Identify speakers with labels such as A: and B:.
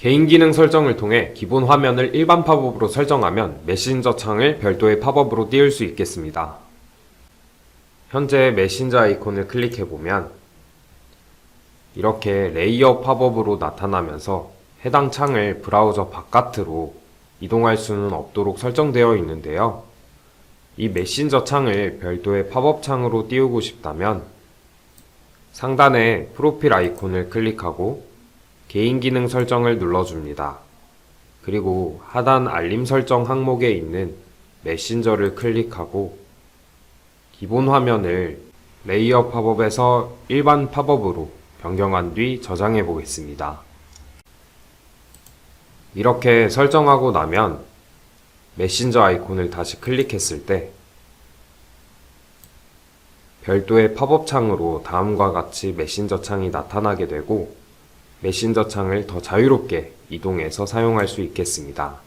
A: 개인 기능 설정을 통해 기본 화면을 일반 팝업으로 설정하면 메신저 창을 별도의 팝업으로 띄울 수 있겠습니다. 현재 메신저 아이콘을 클릭해보면 이렇게 레이어 팝업으로 나타나면서 해당 창을 브라우저 바깥으로 이동할 수는 없도록 설정되어 있는데요. 이 메신저 창을 별도의 팝업 창으로 띄우고 싶다면 상단에 프로필 아이콘을 클릭하고 개인 기능 설정을 눌러줍니다. 그리고 하단 알림 설정 항목에 있는 메신저를 클릭하고 기본 화면을 레이어 팝업에서 일반 팝업으로 변경한 뒤 저장해 보겠습니다. 이렇게 설정하고 나면 메신저 아이콘을 다시 클릭했을 때 별도의 팝업 창으로 다음과 같이 메신저 창이 나타나게 되고 메신저 창을 더 자유롭게 이동해서 사용할 수 있겠습니다.